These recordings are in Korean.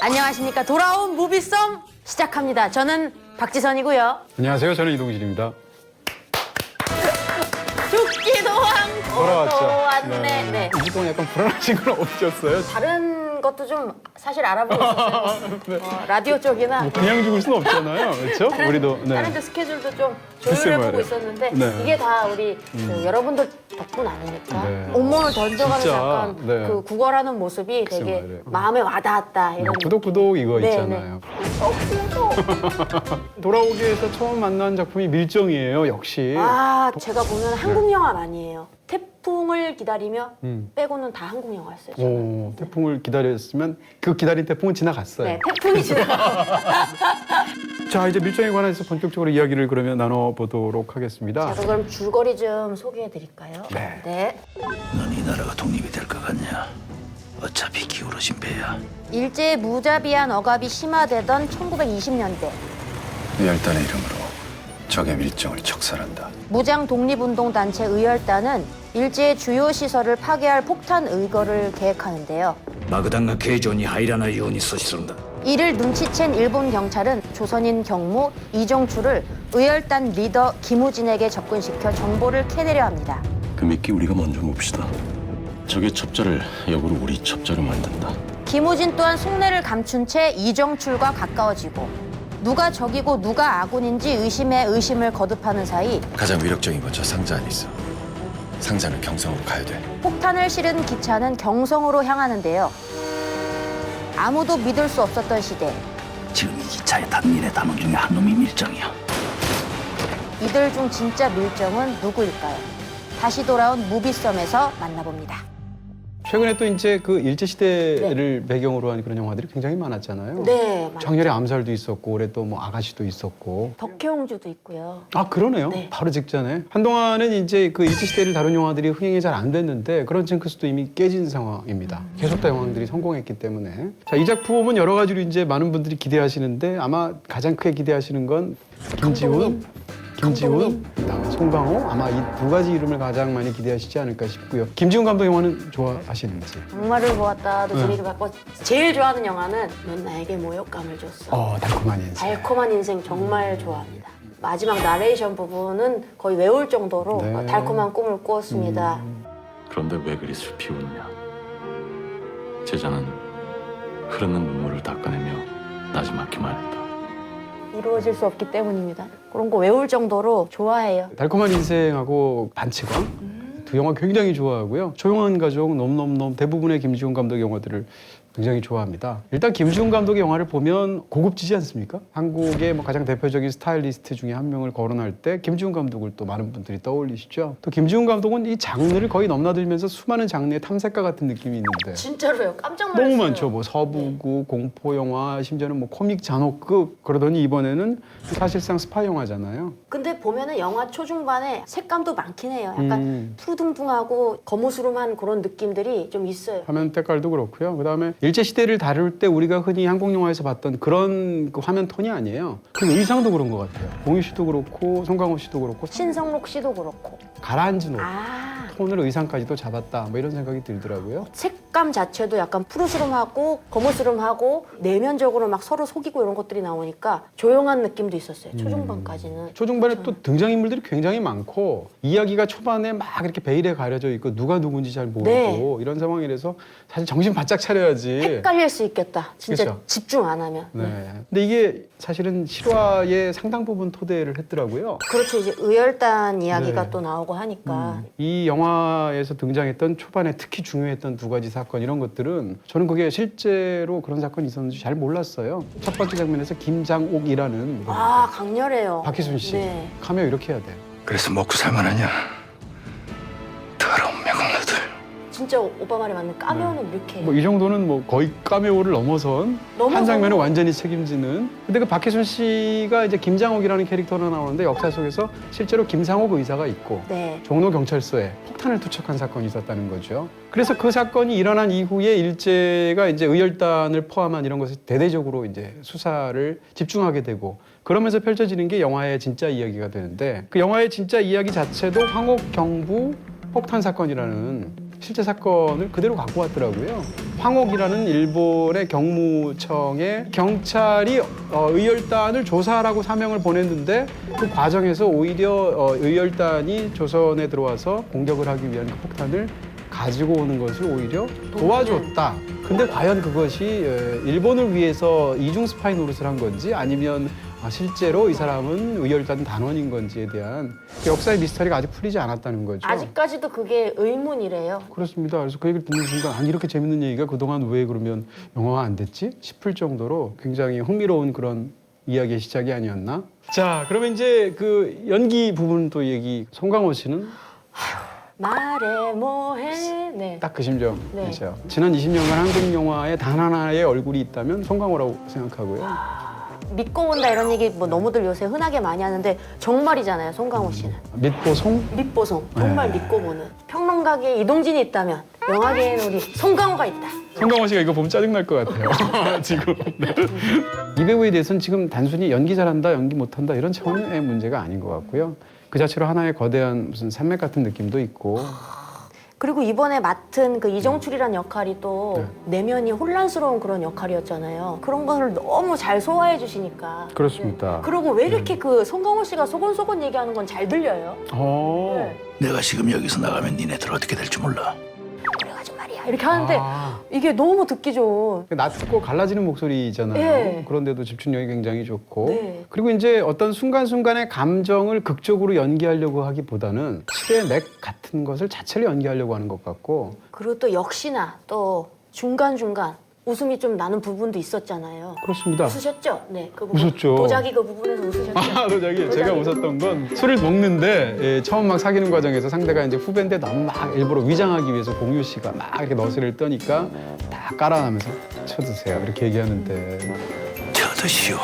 안녕하십니까. 돌아온 무비썸 시작합니다. 저는 박지선이고요. 안녕하세요. 저는 이동진입니다. 죽기도 않고 돌아왔죠. 네. 이주 동안 약간 불안하신 건 없으셨어요? 다른 것도 좀 사실 알아보고 있었어요. 네. 어, 라디오 쪽이나 뭐 그냥 죽을 수는 없잖아요. 그렇죠? 다른, 우리도 다른 네. 데 스케줄도 좀 글쎄 조율해보고 말이에요. 있었는데 네. 음. 이게 다 우리 그 여러분들 덕분 아닙니까? 네. 온몸을 던져가는 진짜, 잠깐 네. 그 구걸하는 모습이 되게 말이에요. 마음에 와닿았다 이런 뭐 구독 구독 이거 네, 있잖아요. 네. 돌아오기 위해서 처음 만난 작품이 밀정이에요. 역시. 아 제가 보면 한국 영화 아니에요. 태풍을 기다리며 음. 빼고는 다 한국 영화였어요. 저는. 오, 태풍을 기다렸으면 그 기다린 태풍은 지나갔어요. 네, 태풍이 지나. 자, 이제 밀정에 관해서 본격적으로 이야기를 그러면 나눠보도록 하겠습니다. 자, 그럼 줄거리 좀 소개해 드릴까요? 네. 넌 이 나라가 독립이 될 것 같냐? 어차피 기울어진 배야. 일제의 무자비한 억압이 심화되던 1920년대 열단의 이름으로 적의 밀정을 척살한다. 무장 독립운동 단체 의열단은 일제의 주요 시설을 파괴할 폭탄 의거를 계획하는데요. 마그당과 케이존이 하이라나 요원이 서시른다. 이를 눈치챈 일본 경찰은 조선인 경무 이정추를 의열단 리더 김우진에게 접근시켜 정보를 캐내려 합니다. 그 미끼 우리가 먼저 봅시다. 적의 첩자를 역으로 우리 첩자로 만든다. 김우진 또한 속내를 감춘 채 이정출과 가까워지고 누가 적이고 누가 아군인지 의심에 의심을 거듭하는 사이 가장 위력적인 건 저 상자 안에 있어. 상자는 경성으로 가야 돼. 폭탄을 실은 기차는 경성으로 향하는데요. 아무도 믿을 수 없었던 시대 지금 이 기차에 단일의 단원 중에 한 놈이 밀정이야. 이들 중 진짜 밀정은 누구일까요? 다시 돌아온 무비썸에서 만나봅니다. 최근에 또 이제 그 일제 시대를 배경으로 한 그런 영화들이 굉장히 많았잖아요. 네, 많죠. 작년에 암살도 있었고 올해 또 뭐 아가씨도 있었고. 덕혜옹주도 있고요. 아 그러네요. 네. 바로 직전에 한동안은 이제 그 일제 시대를 다룬 영화들이 흥행이 잘 안 됐는데 그런 징크스도 이미 깨진 상황입니다. 음. 계속 다 영화들이 성공했기 때문에 자 이 작품은 여러 가지로 이제 많은 분들이 기대하시는데 아마 가장 크게 기대하시는 건 김지훈, 감독님. 김지훈. 그다음에 송강호 아마 이 두 가지 이름을 가장 많이 기대하시지 않을까 싶고요. 김지훈 감독 영화는 좋아하시는지? 악마를 보았다도 네. 재미를 받고 제일 좋아하는 영화는 넌 나에게 모욕감을 줬어. 어 달콤한 인생. 달콤한 인생 정말 좋아합니다. 마지막 나레이션 부분은 거의 외울 정도로 네. 달콤한 꿈을 꾸었습니다. 그런데 왜 그리 슬피 웃냐? 제자는 흐르는 눈물을 닦아내며 나지막히만 했다. 이루어질 수 없기 때문입니다. 그런 거 외울 정도로 좋아해요. 달콤한 인생하고 반치광 두 영화 굉장히 좋아하고요. 조용한 가족, 넘넘넘 대부분의 김지훈 감독 영화들을 굉장히 좋아합니다. 일단 김지훈 감독의 영화를 보면 고급지지 않습니까? 한국의 뭐 가장 대표적인 스타일리스트 중에 한 명을 거론할 때 김지훈 감독을 또 많은 분들이 떠올리시죠. 또 김지훈 감독은 이 장르를 거의 넘나들면서 수많은 장르의 탐색가 같은 느낌이 있는데 진짜로요. 깜짝 놀랐어요. 너무 많죠. 뭐 서부구, 공포 영화, 심지어는 뭐 코믹 잔혹극 그러더니 이번에는 사실상 스파 영화잖아요. 근데 보면은 영화 초중반에 색감도 많긴 해요. 약간 음. 푸르둥둥하고 거무스름한 그런 느낌들이 좀 있어요. 화면 때깔도 그렇고요. 그다음에 일제 시대를 다룰 때 우리가 흔히 한국 영화에서 봤던 그런 그 화면 톤이 아니에요. 그 의상도 그런 것 같아요. 봉희 씨도 그렇고 송강호 씨도 그렇고 신성록 씨도 그렇고. 가라앉은 옷 아. 톤을 의상까지도 잡았다. 뭐 이런 생각이 들더라고요. 색감 자체도 약간 푸르스름하고 거무스름하고 내면적으로 막 서로 속이고 이런 것들이 나오니까 조용한 느낌도 있었어요. 초중반까지는. 초중반에 또 등장인물들이 굉장히 많고 이야기가 초반에 막 이렇게 베일에 가려져 있고 누가 누군지 잘 모르고 네. 이런 상황이라서 사실 정신 바짝 차려야지. 헷갈릴 수 있겠다. 진짜 그쵸? 집중 안 하면. 네. 근데 이게 사실은 실화의 상당 부분 토대를 했더라고요. 그렇죠. 이제 의열단 이야기가 네. 또 나오고 하니까. 이 영화에서 등장했던 초반에 특히 중요했던 두 가지 사건 이런 것들은 저는 그게 실제로 그런 사건이 있었는지 잘 몰랐어요. 첫 번째 장면에서 김장옥이라는 아, 강렬해요. 박희순 씨 네. 카메오 이렇게 해야 돼. 그래서 먹고 살만하냐? 진짜 오빠 말이 맞는 까메오는 이렇게. 뭐이 정도는 뭐 거의 카메오를 넘어선 넘어서. 한 장면을 완전히 책임지는. 근데 그 박희순 씨가 이제 김장옥이라는 캐릭터로 나오는데 역사 속에서 실제로 김상옥 의사가 있고 네. 종로 경찰서에 폭탄을 투척한 사건이 있었다는 거죠. 그래서 그 사건이 일어난 이후에 일제가 이제 의열단을 포함한 이런 것을 대대적으로 이제 수사를 집중하게 되고 그러면서 펼쳐지는 게 영화의 진짜 이야기가 되는데 그 영화의 진짜 이야기 자체도 황옥 경부 폭탄 사건이라는 실제 사건을 그대로 갖고 왔더라고요. 황옥이라는 일본의 경무청에 경찰이 어, 의열단을 조사하라고 사명을 보냈는데 그 과정에서 오히려 어, 의열단이 조선에 들어와서 공격을 하기 위한 그 폭탄을 가지고 오는 것을 오히려 도와줬다. 근데 과연 그것이 에, 일본을 위해서 이중 스파이 노릇을 한 건지 아니면 아, 실제로 이 사람은 의열단 단원인 건지에 대한 그 역사의 미스터리가 아직 풀리지 않았다는 거죠. 아직까지도 그게 의문이래요. 그렇습니다. 그래서 그 얘기를 듣는 순간 아니 이렇게 재밌는 얘기가 그동안 왜 그러면 영화가 안 됐지 싶을 정도로 굉장히 흥미로운 그런 이야기의 시작이 아니었나? 자, 그러면 이제 그 연기 부분 또 얘기 송강호 씨는 말해 뭐해. 네. 딱 그 심정 네. 지난 20년간 한국 영화에 단 하나의 얼굴이 있다면 송강호라고 생각하고요. 믿고 본다 이런 얘기 뭐 너무들 요새 흔하게 많이 하는데 정말이잖아요. 송강호 씨는. 믿고 송 믿보송 정말 네. 믿고 보는 평론가계에 이동진이 있다면 영화계에는 우리 송강호가 있다. 송강호 씨가 이거 보면 짜증 날 것 같아요. 지금 네. 이 배우에 대해서는 지금 단순히 연기 잘한다, 연기 못한다 이런 차원의 문제가 아닌 것 같고요. 그 자체로 하나의 거대한 무슨 산맥 같은 느낌도 있고 그리고 이번에 맡은 그 이정출이란 역할이 또 네. 내면이 혼란스러운 그런 역할이었잖아요. 그런 것을 너무 잘 소화해 주시니까. 그렇습니다. 그리고 왜 이렇게 그 송강호 씨가 소곤소곤 얘기하는 건 잘 들려요? 어. 네. 내가 지금 여기서 나가면 니네들 어떻게 될지 몰라. 그래가지고 말이야 이렇게 하는데 아. 이게 너무 듣기 좋은. 낮고 갈라지는 목소리잖아요. 네. 그런데도 집중력이 굉장히 좋고. 네. 그리고 이제 어떤 순간순간의 감정을 극적으로 연기하려고 하기보다는 시대의 맥 같은 것을 자체를 연기하려고 하는 것 같고. 그리고 또 역시나 또 중간 중간 웃음이 좀 나는 부분도 있었잖아요. 그렇습니다. 웃으셨죠? 네, 그 부분. 웃었죠. 도자기 그 부분에서 웃으셨죠? 아, 도자기. 제가 웃었던 건 술을 먹는데 예, 처음 막 사귀는 과정에서 상대가 이제 후배인데 너무 막 일부러 위장하기 위해서 공유 씨가 막 이렇게 너스를 떠니까 다 깔아나면서 쳐드세요. 이렇게 얘기하는데 저드시오.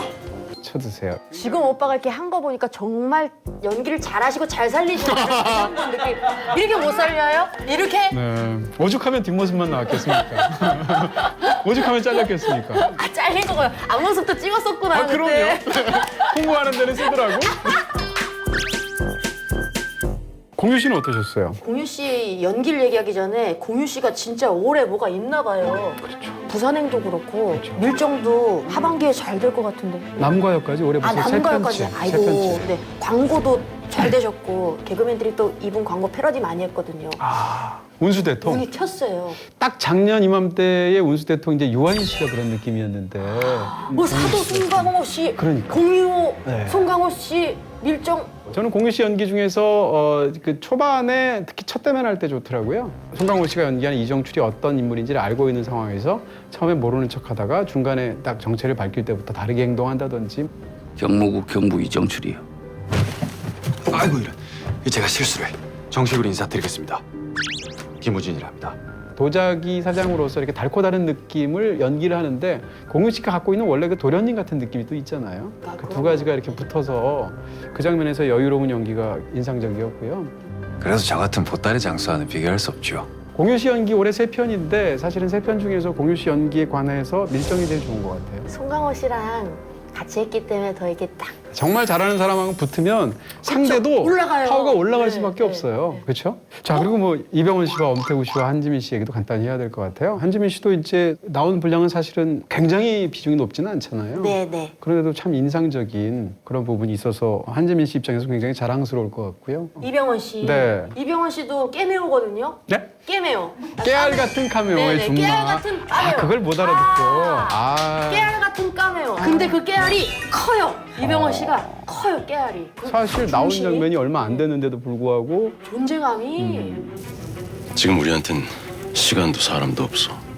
쳐드세요. 지금 오빠가 이렇게 한 거 보니까 정말 연기를 잘하시고 잘 살리시는 그런 느낌. 이렇게 못 살려요? 이렇게? 네. 오죽하면 뒷모습만 나왔겠습니까? 오죽하면 잘렸겠습니까? 아 잘린 거고요. 앞모습도 찍었었구나 아, 그때. 그럼요. 홍보하는 데는 쓰더라고. 공유 씨는 어떠셨어요? 공유 씨 연기를 얘기하기 전에 공유 씨가 진짜 올해 뭐가 있나 봐요. 그렇죠. 부산행도 그렇고 밀정도 하반기에 잘 될 것 같은데. 남과여까지 올해 아 벌써 세. 편째. 세 아이고. 편째. 네. 광고도 잘 되셨고 개그맨들이 또 이분 광고 패러디 많이 했거든요. 아, 운수 대통. 운이 튀었어요. 딱 작년 이맘때의 운수 대통 이제 유한 씨가 그런 느낌이었는데. 뭐 사도 송강호 씨, 그러니까. 공유, 네. 송강호 씨, 밀정 저는 공유 씨 연기 중에서 어, 그 초반에 특히 첫 대면 할 때 좋더라고요. 송강호 씨가 연기하는 이정출이 어떤 인물인지를 알고 있는 상황에서 처음에 모르는 척하다가 중간에 딱 정체를 밝힐 때부터 다르게 행동한다든지 경무국 경부 이정출이요. 아이고 이런. 제가 실수를. 정식으로 인사드리겠습니다. 김우진이라 합니다. 도자기 사장으로서 이렇게 달고 다른 느낌을 연기를 하는데 공유 씨가 갖고 있는 원래 그 도련님 같은 느낌이 또 있잖아요. 아, 그두 그럼요. 가지가 이렇게 붙어서 그 장면에서 여유로운 연기가 인상적이었고요. 그래서 저 같은 보따리 장수와는 비교할 수 없죠. 공유 씨 연기 올해 세 편인데 사실은 세 편 중에서 공유 씨 연기에 관해서 밀정이 제일 좋은 것 같아요. 송강호 씨랑 같이 했기 때문에 더 이렇게 딱 정말 잘하는 사람하고 붙으면 상대도 올라가요. 파워가 올라갈 네, 수밖에 네, 없어요. 네. 그렇죠? 자 그리고 뭐 이병헌 씨와 엄태우 씨와 한지민 씨 얘기도 간단히 해야 될 것 같아요. 한지민 씨도 이제 나온 분량은 사실은 굉장히 비중이 높지는 않잖아요. 네 네. 그런데도 참 인상적인 그런 부분이 있어서 한지민 씨 입장에서 굉장히 자랑스러울 것 같고요. 이병헌 씨. 네. 이병헌 씨도 깨메오거든요. 네? 깨메오. 깨알 같은 카메오의 네네, 준마. 깨알 같은 아 카메오. 그걸 못 알아듣고. 아. 아. 깨알 같은 까메오. 근데 그 깨알이 커요. 이병헌 씨가 커요 깨알이. 그 사실 나온 중심이, 장면이 얼마 안 됐는데도 불구하고 존재감이 음. 지금 우리한텐 시간도 사람도 없어.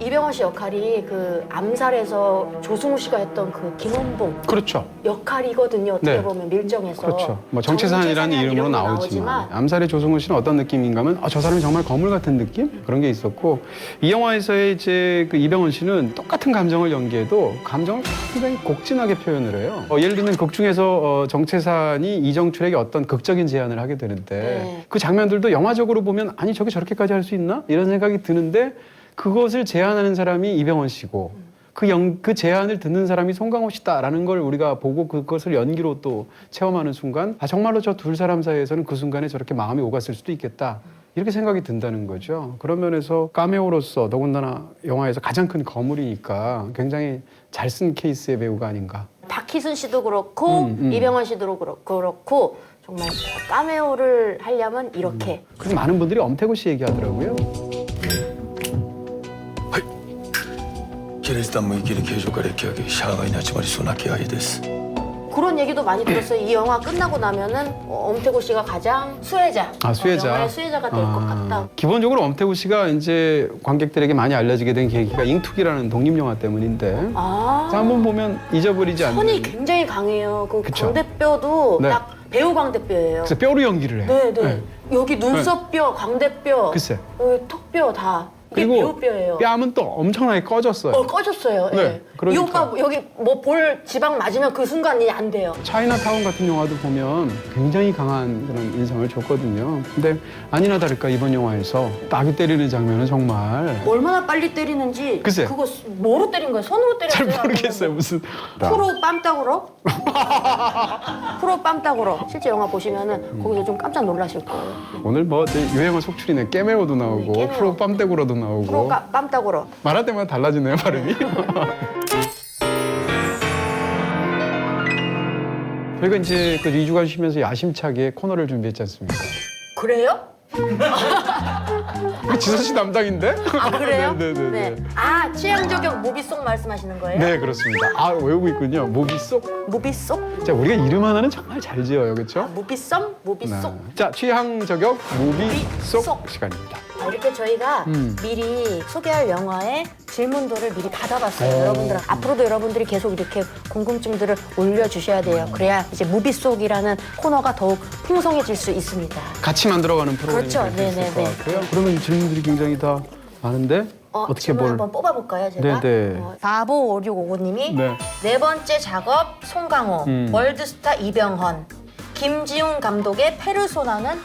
이병헌 씨 역할이 그 암살에서 조승우 씨가 했던 그 김원봉 그렇죠. 역할이거든요. 어떻게 네. 보면 밀정에서. 그렇죠. 뭐 정체산이라는 이름으로 나오지만 암살의 조승우 씨는 어떤 느낌인가 하면 아, 저 사람이 정말 거물 같은 느낌? 그런 게 있었고 이 영화에서의 이제 그 이병헌 씨는 똑같은 감정을 연기해도 감정을 굉장히 곡진하게 표현을 해요. 어, 예를 들면 극 중에서 어, 정체산이 이정출에게 어떤 극적인 제안을 하게 되는데 네. 그 장면들도 영화적으로 보면 아니 저게 저렇게까지 할 수 있나? 이런 생각이 드는데 그것을 제안하는 사람이 이병헌 씨고 그, 연, 그 제안을 듣는 사람이 송강호 씨다라는 걸 우리가 보고 그것을 연기로 또 체험하는 순간 아 정말로 저 둘 사람 사이에서는 그 순간에 저렇게 마음이 오갔을 수도 있겠다 이렇게 생각이 든다는 거죠. 그런 면에서 까메오로서 더군다나 영화에서 가장 큰 거물이니까 굉장히 잘 쓴 케이스의 배우가 아닌가. 박희순 씨도 그렇고 음, 음. 이병헌 씨도 그렇- 그렇고 정말 까메오를 하려면 이렇게 그래서 많은 분들이 엄태구 씨 얘기하더라고요. キレスタン無息で形状から引き上げシャアがいなちまりそうな気合いです 그런 얘기도 많이 들었어요. 이 영화 끝나고 나면은 어, 엄태구 씨가 가장 수혜자, 아 수혜자. 어, 영화의 수혜자가 될 것 아, 같다. 기본적으로 엄태구 씨가 이제 관객들에게 많이 알려지게 된 계기가 잉투기라는 독립 영화 때문인데. 아, 자, 한번 보면 잊어버리지 않는. 선이 굉장히 강해요. 그 그쵸. 광대뼈도 네. 딱 배우 광대뼈예요. 그래서 뼈로 연기를 해. 네, 네. 여기 눈썹뼈, 광대뼈, 글쎄. 여기 턱뼈 다 이게 그리고 배우뼈예요. 뺨은 또 엄청나게 꺼졌어요. 어 꺼졌어요. 네, 예. 이 그러니까. 오빠 여기 뭐 볼 지방 맞으면 그 순간이 안 돼요. 차이나타운 같은 영화도 보면 굉장히 강한 그런 인상을 줬거든요. 근데 아니나 다를까 이번 영화에서 따귀 때리는 장면은 정말 얼마나 빨리 때리는지 글쎄. 그거 뭐로 때린 거예요? 손으로 때렸어요? 잘 모르겠어요. 무슨. 프로 빰따구로? 프로 빰따구로. 실제 영화 보시면은 거기서 좀 깜짝 놀라실 거예요. 오늘 뭐 유행어 속출이네. 깨메오도 나오고 네, 깨메오. 프로 빰떼구로도 나오고. 프로 까- 빰따구로. 말할 때마다 달라지네요 발음이. 저희가 이제 그 2주간 쉬면서 야심차게 코너를 준비했지 않습니까? 그래요? 이거 지선 씨 담당인데? 아 그래요? 네네네. 아 취향 저격 무비송 말씀하시는 거예요? 네 그렇습니다. 아 외우고 있군요. 모비 속. 무비송? 자 우리가 이름 하나는 정말 잘 지어요, 그렇죠? 무비썸? 무비송? 자 취향 저격 무비 속 속. 시간입니다. 아, 이렇게 저희가 음. 미리 소개할 영화의 질문도를 미리 받아봤어요. 여러분들 앞으로도 여러분들이 계속 이렇게 궁금증들을 올려주셔야 돼요. 그래야 이제 무비 속이라는 코너가 더욱 풍성해질 수 있습니다. 같이 만들어가는 프로그램이 그렇죠. 될수 있을 네네네. 것 같고요. 그러면 질문들이 굉장히 다 많은데 어, 어, 떻게 질문 뭘? 한번 뽑아볼까요, 제가? 네네. 어, 455655님이 네. 네 번째 작업 송강호, 음. 월드스타 이병헌, 김지훈 감독의 페르소나는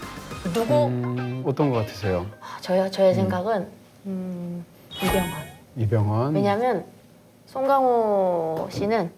누구? 음, 어떤 것 같으세요? 아, 저요, 저의 생각은 음, 이병헌. 이병헌. 왜냐하면 송강호 씨는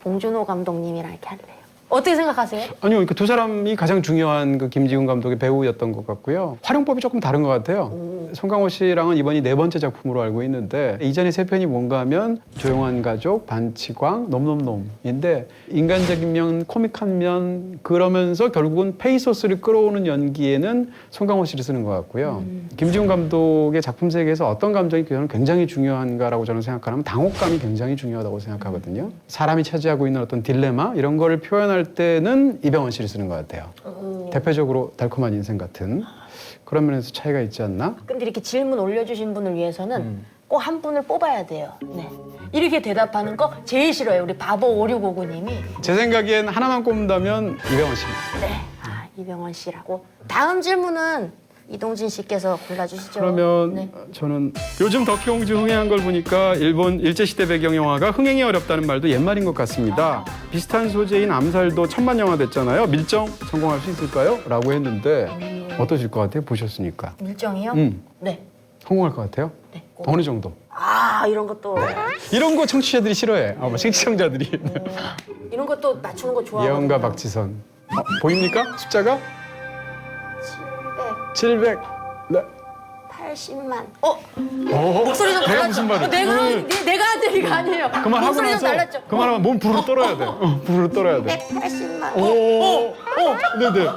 봉준호 감독님이랑 이렇게 할래요. 어떻게 생각하세요? 아니요, 그러니까 두 사람이 가장 중요한 그 김지훈 감독의 배우였던 것 같고요. 활용법이 조금 다른 것 같아요. 송강호 씨랑은 이번이 네 번째 작품으로 알고 있는데 이전에 세 편이 뭔가 하면 조용한 가족, 반치광, 놈놈놈인데 인간적인 면, 코믹한 면 그러면서 결국은 페이소스를 끌어오는 연기에는 송강호 씨를 쓰는 것 같고요. 김지훈 감독의 작품 세계에서 어떤 감정이 저는 굉장히 중요한가라고 저는 생각하면 당혹감이 굉장히 중요하다고 생각하거든요. 사람이 차지하고 있는 어떤 딜레마 이런 거를 표현할 때는 이병헌 씨를 쓰는 것 같아요. 대표적으로 달콤한 인생 같은 그런 면에서 차이가 있지 않나? 근데 이렇게 질문 올려주신 분을 위해서는 음. 꼭 한 분을 뽑아야 돼요. 네. 이렇게 대답하는 거 제일 싫어요. 우리 바보 5659님이. 제 생각엔 하나만 꼽는다면 이병헌 씨입니다. 네. 아, 이병헌 씨라고. 다음 질문은 이동진 씨께서 골라주시죠. 그러면 네. 저는 요즘 덕혜옹주 흥행한 걸 보니까 일본 일제시대 배경 영화가 흥행이 어렵다는 말도 옛말인 것 같습니다. 비슷한 소재인 암살도 천만 영화 됐잖아요. 밀정 성공할 수 있을까요? 라고 했는데 어떠실 것 같아요? 보셨으니까. 밀정이요? 음, 네. 성공할 것 같아요? 네. 꼭. 어느 정도? 아, 이런 것도. 이런 거 청취자들이 싫어해요. 아마 시청자들이. 이런 것도 맞추는 거 좋아하거든요. 예언가 박지선. 어, 보입니까? 숫자가? 700. 네. 780만. 어? 어, 목소리 좀 내가 달랐죠? 무슨 말을? 어, 내가, 음. 내, 내가 한 얘기가 아니에요. 그만하고 나서 달랐죠? 그만하면 몸 부르르 떨어야 돼. 어, 부르르 떨어야 돼. 180만. 오, 오, 오, 네네.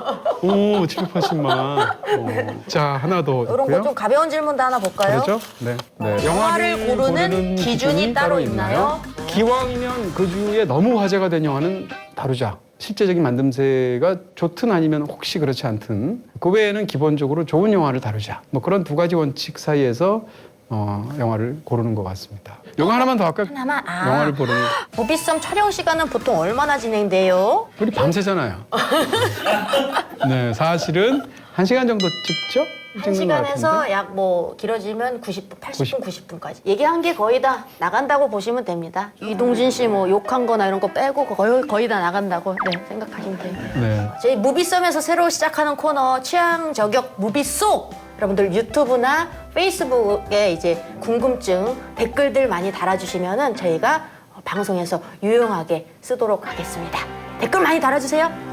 오, 780만. 어. 자, 하나 더 이런 거. 좀 가벼운 질문도 하나 볼까요? 그렇죠? 네. 네. 영화를 고르는 기준이 따로 있나요? 기왕이면 그 주에 너무 화제가 된 영화는 다루자. 실제적인 만듦새가 좋든 아니면 혹시 그렇지 않든 그 외에는 기본적으로 좋은 영화를 다루자. 뭐 그런 두 가지 원칙 사이에서 어, 영화를 고르는 것 같습니다. 영화 하나만 더 할까요? 하나만? 아. 영화를 보는 무비썸 촬영 시간은 보통 얼마나 진행돼요? 우리 밤새잖아요. 네, 사실은 한 시간 정도 찍죠? 한. 시간에서 약 뭐 길어지면 90분, 80분, 90분까지. 얘기한 게 거의 다 나간다고 보시면 됩니다. 이동진 씨 뭐 욕한 거나 이런 거 빼고 거의, 거의 다 나간다고 네, 생각하시면 돼요. 네. 저희 무비썸에서 새로 시작하는 코너 취향 저격 무비 속 여러분들 유튜브나 페이스북에 이제 궁금증 댓글들 많이 달아주시면은 저희가 방송에서 유용하게 쓰도록 하겠습니다. 댓글 많이 달아주세요.